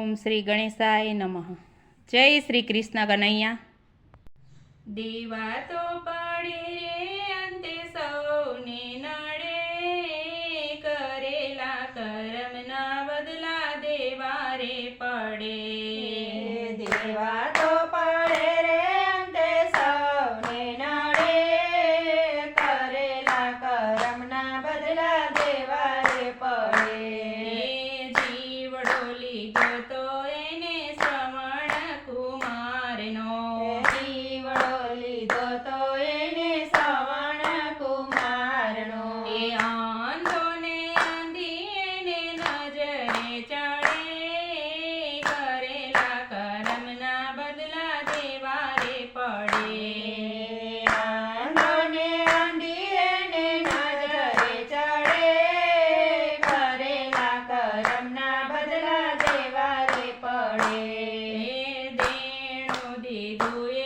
ઓમ શ્રી ગણેશાય નમઃ. જય શ્રી કૃષ્ણ કનૈયા. દેવા તો પડે રે, અંતે સૌને નડે. કરેલા કર્મના બદલા દેવા રે પડે. রে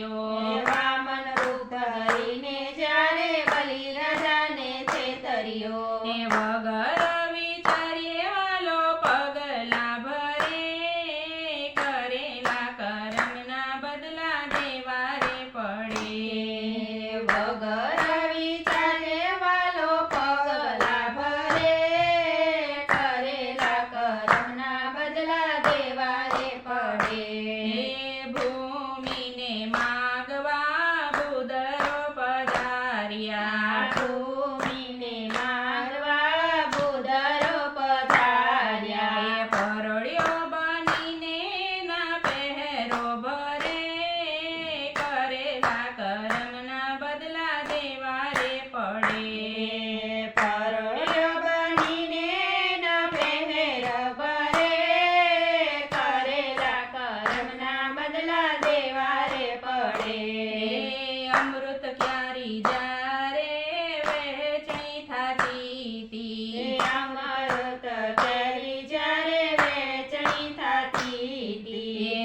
Senhor.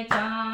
Jan.